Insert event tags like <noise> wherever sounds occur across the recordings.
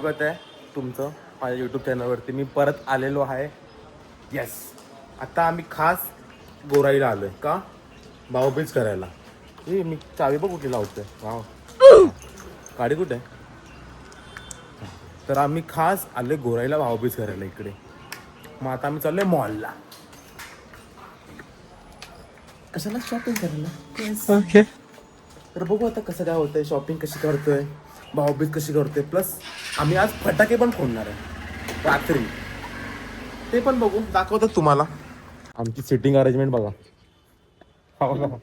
स्वागत आहे तुमचं माझ्या यूट्यूब चॅनलवरती मी परत आलेलो आहे. येस आता आम्ही खास गोराईला आलोय का? भाऊबीज करायला. ए मी चावी बघ कुठली लावतोय? वाव. गाडी कुठे? तर आम्ही खास आलोय गोराईला भाऊबीज करायला इकडे. मग आता आम्ही चाललोय मॉलला कशाला शॉपिंग करायला? ओके तर बघू आता कसं काय होतंय. शॉपिंग कशी करतोय? भाऊबीज कशी करतोय? प्लस आम्ही आज फटाके पण फोडणार आहे. रात्री. ते पण बघू. दाखवतात तुम्हाला. आमची सिटिंग अरेंजमेंट बघा. हा बघा.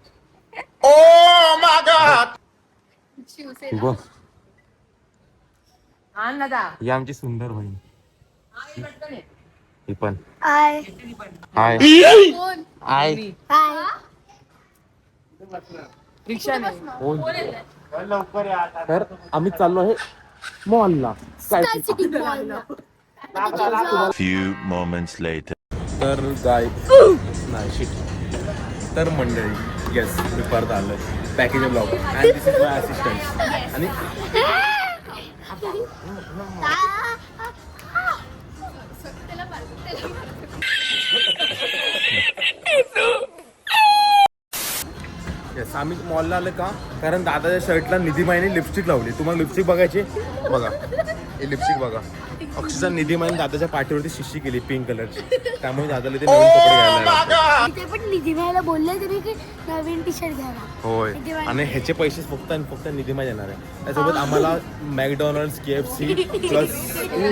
बघ, ही आमची सुंदर बहीण. ही पण. हाय. हाय. हाय. हाय कोण? तर आम्ही चाललो आहे मॉलला काय Few moments later. तर गाय नाही शिट तर मंडळी येस मी परत आलोय. Package blog and this is my assistant आणि <laughs> येस आम्ही मॉलला आलं का? कारण दादाच्या शर्टला निधीमाईने लिपस्टिक लावली. तुम्हाला लिपस्टिक बघायची? बघा. हे लिपस्टिक बघा. अक्षरशः निधीमाईने दादाच्या पाठीवरती शिशी केली पिंक कलरची त्यामुळे दादाला ते नवीन कपडे घ्यायला लागले. इथे पण निधी व्हायला बोलले तुम्ही की नवीन टी शर्ट घ्यायला. होय. आणि ह्याचे पैसे फक्त आणि फक्त निधीमा येणार आहे. त्यासोबत आम्हाला McDonald K F C plus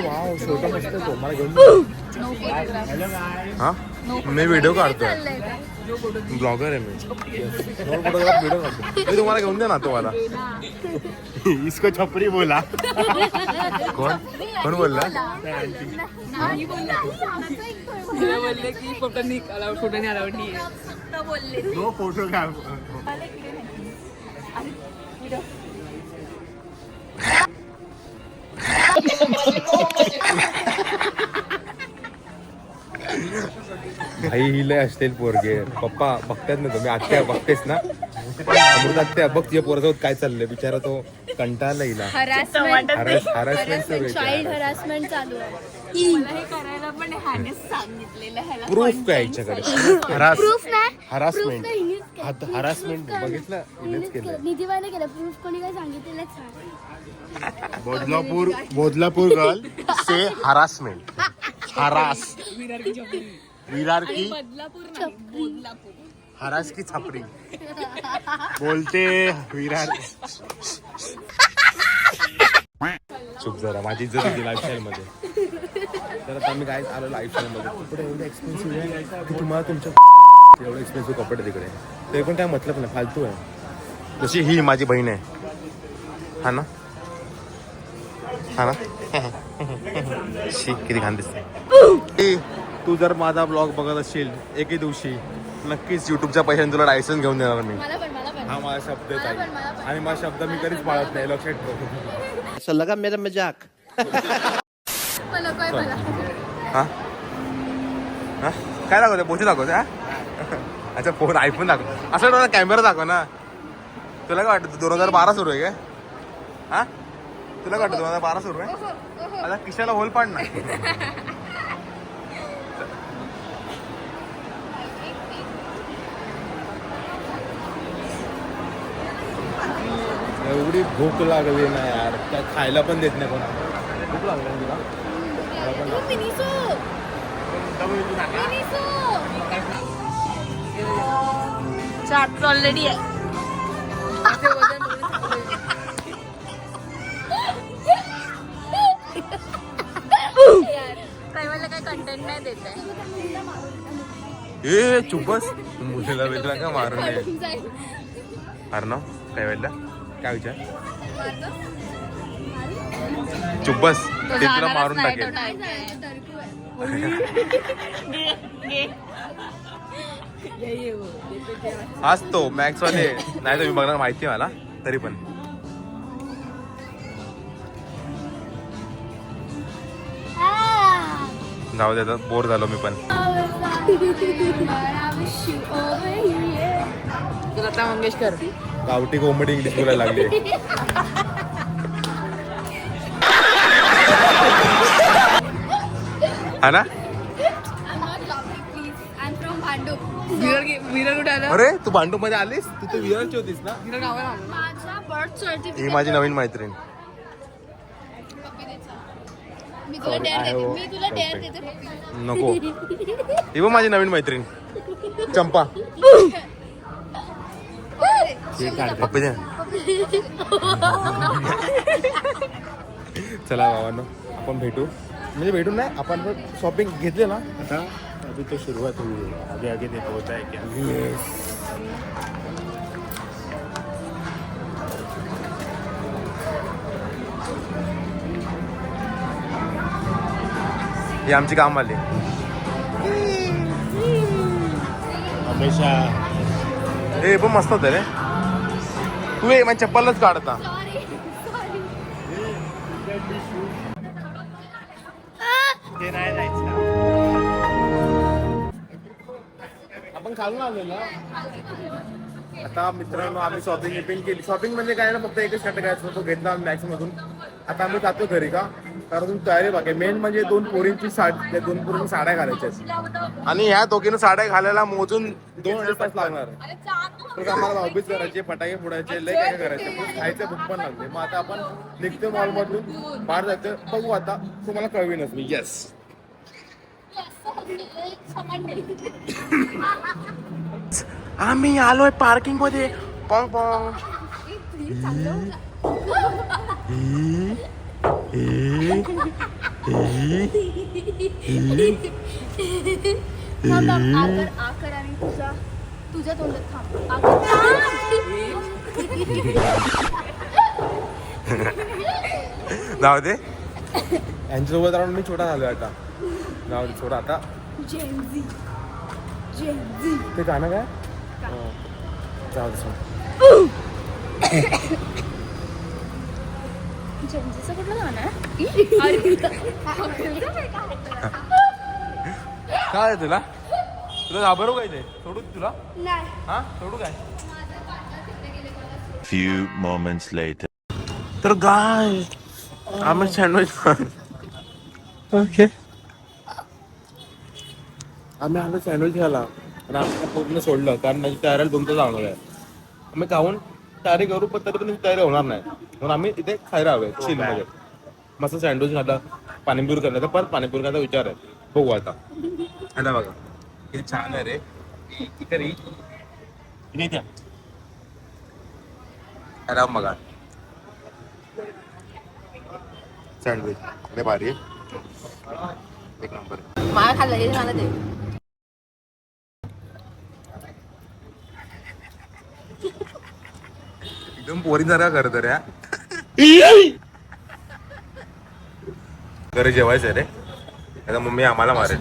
wow छोटा मस्त तो. मला घेऊन हा? मी व्हिडिओ काढतोय. ब्लॉगर आहे मी। फोटोग्राफ मी तुम्हाला घेऊन दे ना तुम्हाला इसको छपरी बोला कोण कोण बोलला बोलले की फ़ोटो नाही अलाउड फ़ोटो नाही अलाउड नाही नो फ़ोटो काय भाई हिले असतील पोरगे. पप्पा बघतात ना तुम्ही आत्या बघतेस ना? अमृत आत्या बघ तुझ्या पोरगावर काय चाललंय. बिचारा तो कंटाळला हिला हरासमेंट हॅरसमेंट सुरू चाइल्ड आहे हरासमेंट चालू आहे. करायला पण ह्यानेच सांगितलेलं ह्याला प्रूफ काय याच्याकडे? हरास प्रूफ नाही. हरासमेंट. हरासमेंट बघितलं? हिनेच हिनेच केलं. केलं. निधीवाने केलं. प्रूफ कोणी काय सांगितलेलंच नाही. बदलापूर बदलापूर गर्ल से हरासमेंट हरास विरार की बदलापूर नाही बदलापूर. हरास की छपरी. बोलते विरार चुप जरा माझी इज्जत होती लाईफस्टाईल मध्ये. तर आता आम्ही काय आलो लाईफस्टाईल मध्ये. कपडे एवढे एक्सपेन्सिव्ह आहे. की तुम्हाला तुमच्या एवढे एक्सपेन्सिव्ह कपडे तिकडे. ते पण काय मतलब नाही फालतू आहे. जशी ही माझी बहीण आहे. हा ना? हा ना? <laughs> शी किती घाण दिसते. ए, तू जर माझा ब्लॉग बघत असशील एके दिवशी नक्कीच युट्यूबच्या पैशाने तुला लायसन्स घेऊन देणार मी. मला पण मला पण. हा माझा शब्द आहे ताई. आणि माझा शब्द मी कधीच पाळत नाही लक्षात ठेव. ऐसा लगा मेरा मजाक. मला काय मला हा? हा? काय दाखवते पोचे दाखवते हा? अच्छा फोन आयफोन दाखव. असं ना कॅमेरा दाखव ना. तुला काय वाटतं दोन हजार बारा सुरू आहे काय? हा? तुला काय वाटतं दोन हजार बारा सुरू आहे? आता किशाला होल पाड ना. <laughs> एवढी भूक लागली ना यार. काय खायला पण देत नाही कोणा भूक लागली ना तुला? चाट ऑलरेडी आहे. <laughs> काय कंटेंट नाही देत आहे. ए चुपस मुलीला बिलीला का मारून नये अरे ना काय वेळेला <laughs> काय विचार? चुब्बस ते तुला मारून टाकेल. हाच तो मॅक्स वाले. नाही तुम्ही बघणार माहिती आहे मला. तरी पण. जाऊ दे आता बोर झालो मी पण. लता मंगेशकर. गावठी कोंबडी इंग्लिश बोलायला लागली. हा ना? अरे तू भांडू मध्ये आलीस? तू तर विरलची होतीस ना? ही माझी नवीन मैत्रीण. नको. ही पण माझी नवीन मैत्रीण. चंपा. पप्पी दे चला बाबांनो आपण भेटू. म्हणजे भेटू नाही आपण शॉपिंग घेतली ना? आता अभी तो शुरुआत हुई है आगे आगे देखो होता है क्या ही आमची काम आली हमेशा. हे पण मस्त होतं रे. तू ये माझी चप्पलच काढता. आपण खालून आलेलो आता मित्रांनो आम्ही शॉपिंग बिपिंग केली. शॉपिंग म्हणजे काय ना फक्त एकच शर्ट घ्यायचा तो घेतला आम्ही मॅक्स मधून. आता आम्ही जातो घरी का? कारण तयारी बघा मेन म्हणजे दोन पोरींची साडी दोन पोरींची साड्या घालायच्या आणि ह्या दोघींना साड्या घालायला मोजून दोन अडीच तास लागणार तर आम्हाला भाऊबीज करायचे फटाके फोडायचे लय काय करायचे. पण खायचं भूक पण लागते. मग आता आपण निघतो मॉल मधून बाहेर जातो बघू आता तुम्हाला कळवीनच मी. येस आम्ही आलोय पार्किंगमध्ये. पॉंग पॉंग थांब थांब आकर आकर आणि तुझा तुझ्या तोंडात थांब. आकर जाऊ दे. यांच्यासोबत राहून मी छोटा झालोय आता. जाऊ दे छोटा आता. ते गाणं काय? अं, जाऊ दे सोड. जेनझीचं कुठलं गाणं आहे? काय तुला? तुला घाबरू काय ते? सोडू तुला? नाही. हा? सोडू काय? Few moments later. तर गाय आम्ही सँडविच ओके आम्ही आलो सँडविच घ्यायला. आणि आम्हाला पूर्ण सोडलं कारण माझी तयारीला दोन तास लागणार आहे. आम्ही खाऊन तयारी करू पण तरी पण तयारी होणार नाही. म्हणून आम्ही इथे खायला हवे चिलमध्ये. मस्त सँडविच खाल्लं पाणीपुरी करण्याचा परत पाणीपुरी खायचा विचार आहे. बघू आता. आता बघा. किती छान आहे. रे रे द्या. अरे बघा सँडविच लय भारी आहे. एक नंबर मला खाल्लं हे झालं ते. एकदम पोरी जरा कर तर या घरी जेवायचं रे. आता मम्मी आम्हाला मारेल.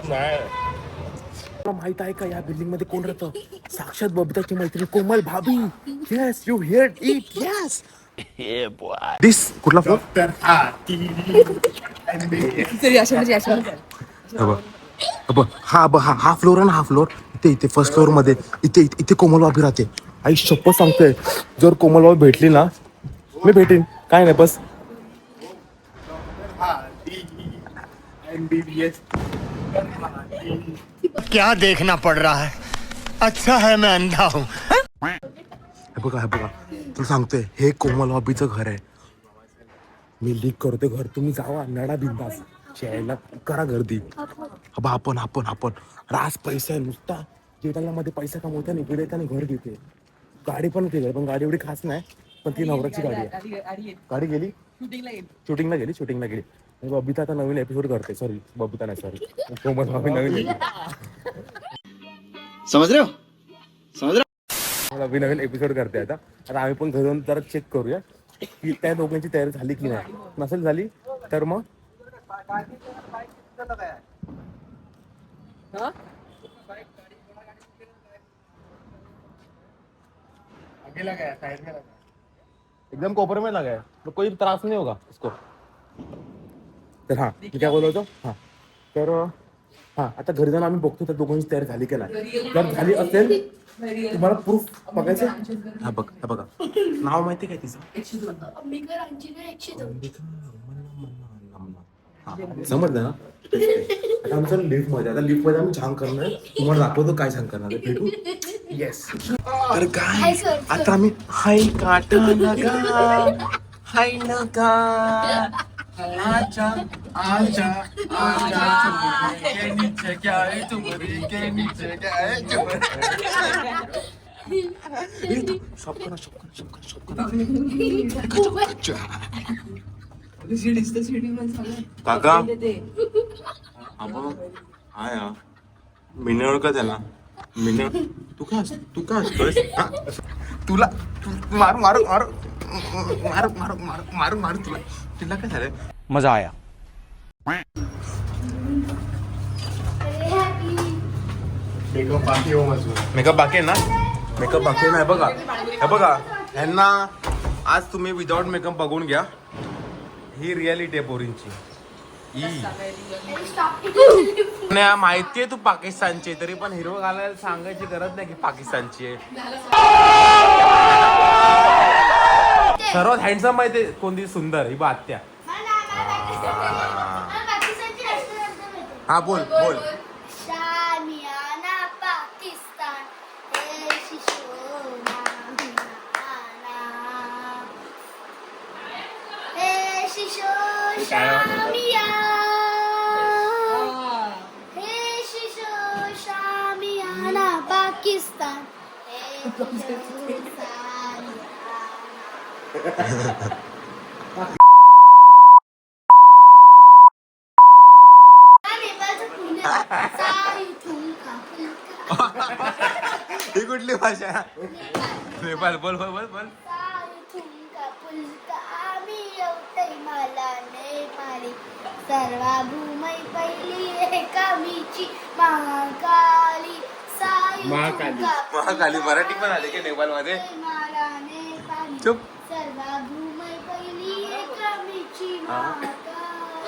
तुला माहीत आहे का या बिल्डिंगमध्ये कोण राहतं? साक्षात बबिताची मैत्रीण कोमल भाभी. Yes you hear it yes. This कुठला फ्लोर हा ब हा हा फ्लोर आहे ना हा फ्लोर इथे इथे फर्स्ट फ्लोअरमध्ये. इथे इथे- इथे कोमल बाबी राहते. आई शप्प सांगतोय. जर कोमल बाबी भेटली ना मी भेटेन. काय नाही बस. क्या देखना पड़ रहा है? अच्छा है मैं अंधा हूँ। हे? बघा हे बघा तुला सांगतोय हे कोमल बाबीचं घर आहे. मी लीक करतोय घर तुम्ही जावा नडा बिंदास. शेळ्याला करा गर्दी. बा आपण आपण आपण. रास पैसा आहे नुसता. जेटाला मध्ये पैसा कमवता नाही इकडे येताना घर घेते गाडी पण केली पण गाडी एवढी खास नाही पण ती नवराची गाडी आहे. गाडी गेली. शूटिंगला येईल शूटिंगला गेली. शूटिंगला गेली. आणि बबिता आता नवीन एपिसोड करते सॉरी बबिता नाही सॉरी कोमल बाबी नवीन समझ रहे हो? समझ रहे नवीन नवीन एपिसोड करते आता. आता आम्ही पण घरून जरा चेक करूया की त्या दोघांची तयारी झाली की नाही. नसेल झाली तर मग? हा? अकेला गया साइड में लगा। एकदम कोपर में लगा है। तो कोई त्रास नहीं होगा उसको तर हाँ मी काय बोलत होतो? हां. तर हा आता घरी जाऊन आम्ही बघतो त्या दोघांची तयारी झाली की नाही. जर झाली असेल तुम्हाला प्रूफ बघायचं? हा बघ हा बघा. नाव माहिती काय तिचं? हा, समजलं ना? आता आमचं लिफ्टमध्ये आता लिफ्टमध्ये आम्ही छान करणार. तुम्हाला दाखवतो काय छान करणार आहे. भेटू? येस तर काय आता आम्ही हाय काटा लगा हाय आचा आचा आचा आजा के नीचे क्या है तुम्हारी के नीचे क्या है शॉप करा शॉप करा शॉप करा शॉप करा काका अबो हा या मिनळ का त्याला मिनळ तू का तू का असतोस तुला मारू मारू. मारू मारू मारू मारू मारू मारू तुला. तुला काय झालं? मजा आया. मेकअप बाकी हो माझं. मेकअप बाकी आहे ना? मेकअप बाकी नाही बघा. हे बघा. ह्यांना आज तुम्ही विदाउट मेकअप बघून घ्या. ही रियालिटी आहे पोरींची. ई. माहिती आहे तू पाकिस्तानची आहे, तरी पण हिरो घालायला सांगायची गरज नाही की पाकिस्तानची आहे. सर्वात हँडसम माहिती आहे कोणती? सुंदर. ही बात्या हा. बोल बोल शामियाना पाकिस्तान. ही कुठली भाषा? नेपाल बोल बोल बोल बोल. महाकाली. महाकाली. मराठी पण आले की नेपालमध्ये? चुप.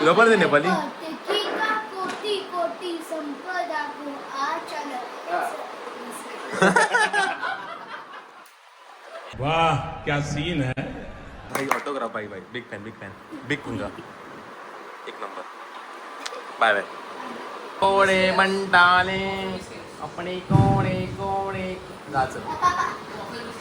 लोबर दे नेपाली. <laughs> वाह क्या सीन है। भाई ऑटोग्राफ भाई भाई. Big fan big fan big कुंजा. एक नंबर बाय बाय कोडे मंडाले अपने कोणे कोणे गाजर. <laughs>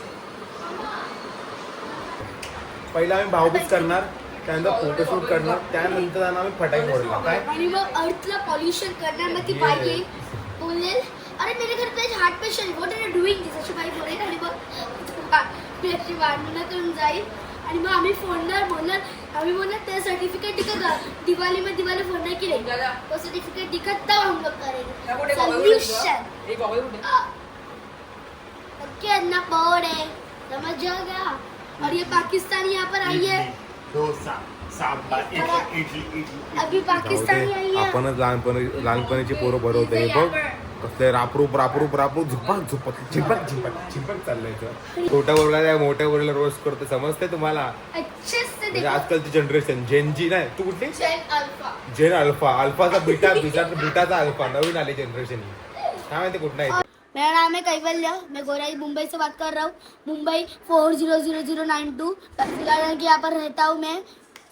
पहिला आम्ही भाऊबीज करणार त्यानंतर फोटोशूट करणार त्यानंतर आम्ही फटाके फोडणार. काय? आणि मग अर्थला पॉल्युशन करणार मग ती बाई येईल बोलेल अरे मेरे घर पे heart patient what are doing this अशी बाई बोलेल आणि मग ती भांडणं करून जाईल. आणि मग आम्ही फोडणार बोलणार आम्ही बोलणार ते सर्टिफिकेट दिखत दिवाली में दिवाली फोड़ने की नहीं? वो सर्टिफिकेट दिखत तब हम लोग करेंगे. सोल्यूशन ओके अन्ना पौड़े समझ जाएगा और ये पाकिस्तानी यहाँ पर आई है। डोसा अभी पाकिस्तानी आई है। आपणच लहानपणी लहानपणीची पोरं भरवते हे बघ। कसले रापरूप रापरूप रापरूप झुपक झुपक झिपक झिपक झिपक चाललंय छोट्या मोठ्या रोज करतो समजते तुम्हाला? अच्छे से म्हणजे देखो। आजकालची जनरेशन जेनजी नाही तू कुठली? जेन अल्फा जेन अल्फा अल्फाचा बीटा बीटा बीटाचा अल्फा नवीन आली जनरेशन ही. काय माहिती कुठं आहे मेरा नाम है कैवल्य, मैं गोराई मुंबई से बात कर रहा हूँ। Mumbai four zero zero zero nine two garden के यहाँ पर रहता हूँ मैं।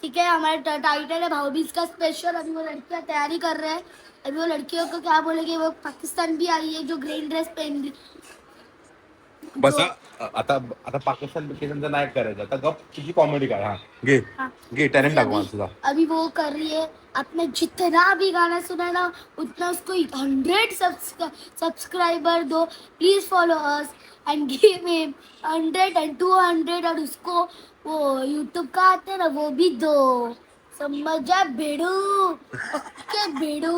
ठीक है, हमारे टाइटल है भावबीज का स्पेशल अभी वो लड़कियाँ तैयारी कर रहे हैं। अभी वो लड़कियों को क्या बोलेंगे, वो पाकिस्तान भी आई है, जो ग्रीन ड्रेस पहन बस. आता आता पाकिस्तान बिकिस्तानचं नाही करायचं. आता गप तुझी कॉमेडी काय? हा. घे. हाँ। घे टॅलेंट दाखवा तुझा. अभी वो कर रही है. आपने जितना भी गाना सुना ना उतना उसको hundred subscriber though. Please follow us and give him hundred and two hundred और उसको वो यूट्यूब का आते हैं ना वो भी दो. समझा बेड़ू. ओके बेड़ू.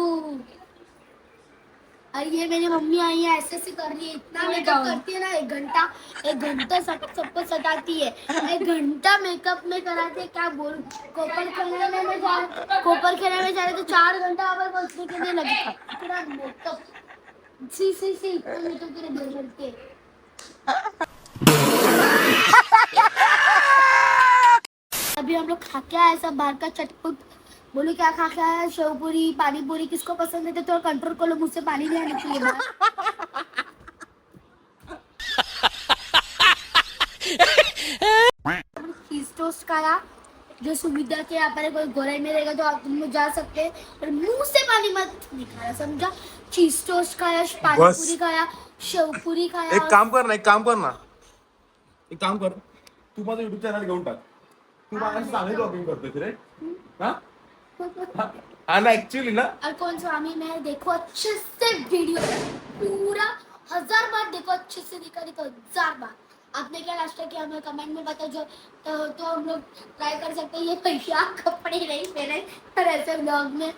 और ये मेरी मम्मी आई है ऐसे ऐसे कर रही है इतना मेकअप करती है ना एक घंटा एक घंटा सब सबको सटाती है एक घंटा मेकअप में कराते हैं, क्या बोल कोपर खेलने में मैं जा कोपर खेलने में जा रहे तो चार घंटा पर बसने के लिए लगता पूरा मेकअप सी सी सी इतना मेकअप के लिए बोल करते अभी हम लोग खा के आए सब बाहर का चटपुट। बोले क्या खा खा है? शेवपुरी पानी पूरी किसको पसंद है? तो थोड़ा कंट्रोल कर लो मुझसे पानी नहीं आने बस। चीज़ टोस्ट खाया जो सुविधा के यहाँ पर कोई गोराई में रहेगा तो आप तुम लोग जा सकते हैं और मुँह से पानी मत निकाला समझा? चीज़ टोस्ट खाया पानी पूरी खाया शेवपुरी खाया। एक काम कर ना एक काम कर ना एक काम कर तू माझं युट्यूब चॅनल घेऊन टाक. तू मला चांगली ब्लॉगिंग करतोय रे हा? हा ना ऍक्च्युली ना और कौन स्वामी मैं देखो अच्छे से वीडियो पूरा हजार बार देखो अच्छे से दिखा देखो हजार बार। आपने क्या नाश्ता किया? हमें कमेंट में बताओ जो तो, तो हम लोग ट्राई कर सकते हैं। ये भैया कपड़े नहीं पहने पर ऐसे ब्लॉग में।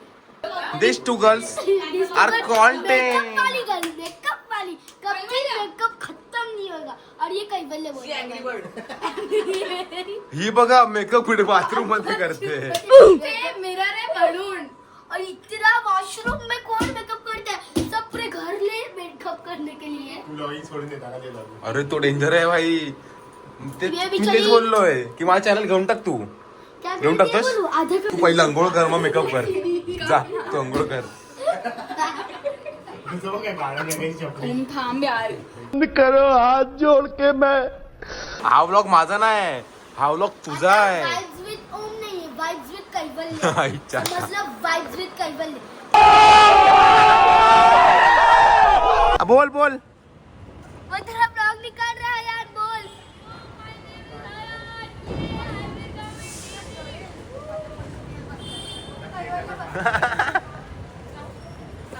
This two girls Are content. Makeup वाली गर्ल मेकअप वाली कभी मेकअप खत्म नहीं होगा और ये कई बल्ले बोल Angry Bird. <laughs> ही बघा मेकअप कुठे बाथरूममध्ये करते. मिरर है बलून और इतना वॉशरूम में कौन मेकअप करता है सब पूरे घर ले मेकअप करने के लिए अरे तो डेंजर आहे भाई. ते मी तेच बोललोय की माझा चॅनल घेऊन टाक तू. क्या घेऊन टाकतोस तू पहिला अंघोळ कर मग मेकअप कर. <laughs> जा तू अंघोळ कर. <laughs> थांब यार. करो हाथ जोड़ के मैं। हा व्लॉग माझा नाही हा व्लॉग तुझा आहे. वाइब्स विद ओम नहीं है वाइब्स विद कैवल्य. <laughs> आईच्या. मतलब वाइब्स विद कैवल्य. आ, बोल बोल. वो तेरा ब्लॉग निकाल रहा है यार बोल.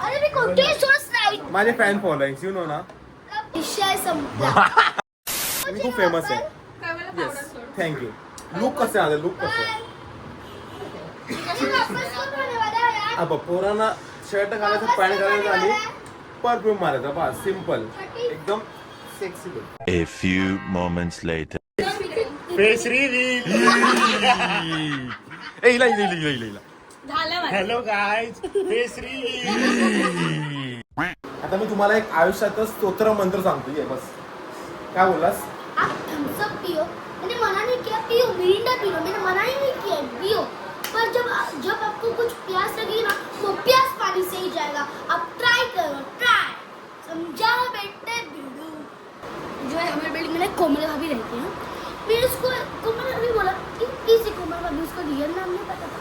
अरे मी कोणतेही सोर्स नाही माझे फॅन फॉलोईंग यू नो ना? विषय संपला. <laughs> मी खूप फेमस आहे. येस. थँक्यू लुक कसे आले लुक कसे. है यार अब पोरांना शर्ट घालायचं पॅन्ट घालायचं आणि परफ्यूम मारायचा. बस सिंपल एकदम sexy A few moments later. Face reveal ए इला इला इला इला इला झालं माझं. हॅलो रिव्हील आता मी तुम्हाला एक आयुष्याचा स्तोत्र मंत्र सांगतो ये बस. काय बोललास? आप थम्स अप पियो. मैंने मना नहीं किया पियो मिरिंडा पी लो मैंने मना ही नहीं किया पियो. पर जब जब आपको कुछ प्यास लगेगी ना वो प्यास पानी से ही जाएगा. आप ट्राई करो ट्राई समझा बेटे बिडू जो है हमारे बिल्डिंग में ना कोमल भाभी रहती है। फिर उसको कोमल भाभी बोला कि किसी कोमल भाभी उसका रियल नाम नहीं पता था।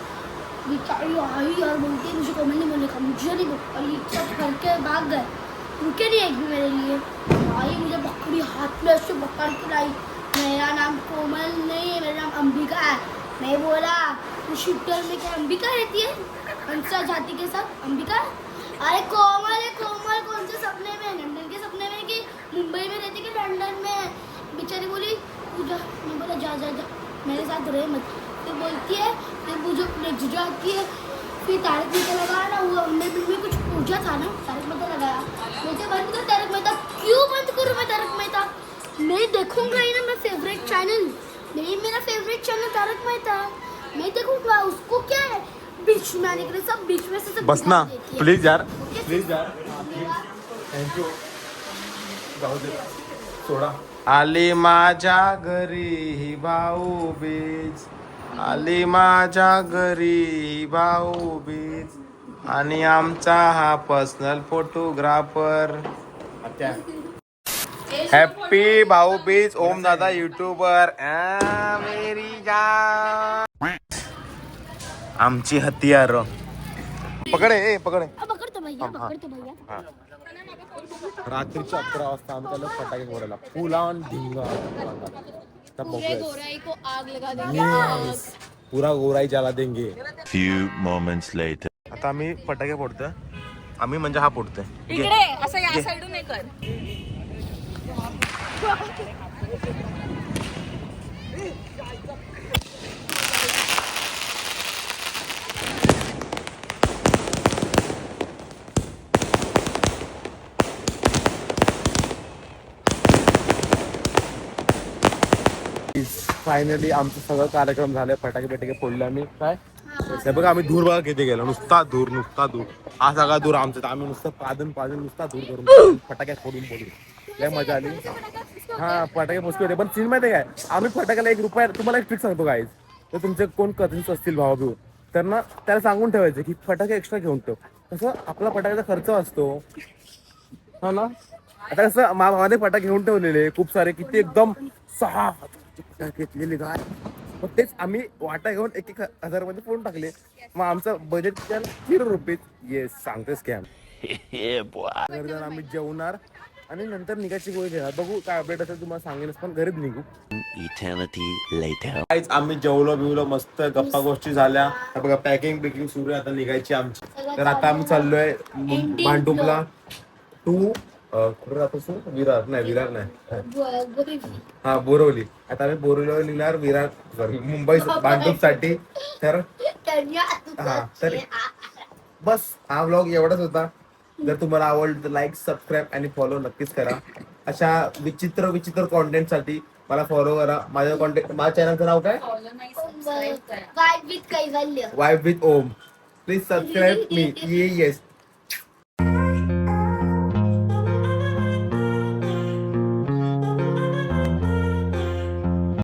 बेचारी आई और बोलती मुझे कोमल नहीं बोलने का मुझे नहीं और ये सब करके भाग गए। रुके नहीं एक भी मेरे लिए। आई मुझे बकरी हाथ में ऐसे पकड़ के लाई मेरा नाम कोमल नहीं है, मेरा नाम अंबिका है। मैं बोला शूटर में क्या अंबिका रहती है? हंसा जाति के साथ? अंबिका? अरे कोमल है कोमल कौन से सपने में लंदन के सपने में कि मुंबई में रहती कि लंदन में बेचारी बोली पूजा मैं बोला, जा जा जा। मेरे साथ रहे मत। फिर बोलती है फिर पूजा नेक्स्ट जाती है फिर तारक मेहता लगाया ना वो हमने बिल में कुछ पूछा था ना तारक मेहता लगाया। मुझे बंद कर तारक मेहता क्यों बंद करूँ मैं तारक मेहता? मैं देखूँगा ही ना मैं फेवरेट चैनल नहीं मेरा फेवरेट चैनल तारक मेहता। मैं देखूँगा उसको क्या है? बीच में आने के लिए सब बीच में से सब बस ना। प्लीज़ यार? प्लीज़ यार। धन्यवाद। थँक्यू जाऊ दे सोडा। आली माझ्या घरी ही भाऊ बीज। आली माझ्या घरी भाऊ बीज. आणि आमचा हा पर्सनल फोटोग्राफर हॅपी भाऊ बीज ओम दादा युट्यूबर मेरी जान. आमची हत्यार. पकडे ए पकडे अब पकड़तो भैया. पकड़तो भैया. रात्रीच्या अकरा वाजता आम्ही त्याला फटाके फोडायला. फुल ऑन आता पूरे. गोराई को आग लगा देंगे। Yes. पुरा गोराई ज्याला देंगे। Few moments later. आता आम्ही फटाके फोडतोय. आम्ही म्हणजे हा फोडतोय. इकडे असं या साईडून नाही कर. <laughs> फायनली आमचं सगळं कार्यक्रम झालं फटाके बिटाके फोडले आम्ही. काय? हे बघा आम्ही धूर बघा किती गेलो. नुसता धूर नुसता धूर. हा सगळा धूर आमचा. आम्ही नुसतं पादन पादन नुसता धूर करून फटाक्या फोडून फोडून. लय मजा आली. हा फटाके पोचके होते. पण सीन माहिती काय? आम्ही फटाक्याला एक रुपया तुम्हाला एक ट्रिक सांगतो काय तर तुमचे कोण कझन्स असतील भाऊ तर त्यांना त्याला सांगून ठेवायचं की फटाके एक्स्ट्रा घेऊन ठेव. कसं? आपला फटाक्याचा खर्च असतो हा ना? आता कसं माझे फटाके घेऊन ठेवलेले. खूप सारे किती एकदम सहा घेतलेले काय मग तेच आम्ही वाटा घेऊन एक एक हजारमध्ये फोडून टाकले. मग आमचं बजेट झिरो रुपीज येस सांगते स्कॅम जाऊन आम्ही जेवणार आणि नंतर निघायची गोळी घेणार. बघू काय अपडेट असेल तुम्हाला सांगेनच पण घरीच निघू. काहीच आम्ही जेवलो बिवलो मस्त गप्पा गोष्टी झाल्या. बघा पॅकिंग बिकिंग सुरू आहे आता निघायची आमची. तर आता आम्ही चाललोय भांडुपला टू कुठे राहतो तू? विरार. नाही विरार नाही. हा बोरवली. आता आम्ही बोरवलीवर निघणार विरार सॉरी मुंबई भांडूपसाठी तर हा. तरी- बस हा व्लॉग एवढाच होता. जर तुम्हाला आवडलं तर लाईक सबस्क्राईब आणि फॉलो नक्कीच करा. अशा विचित्र विचित्र कॉन्टेंटसाठी मला फॉलो करा. माझं कॉन्टेंट माझ्या चॅनलचं नाव काय? By with Kaivalya. Wife with Om. Please subscribe मी ये येस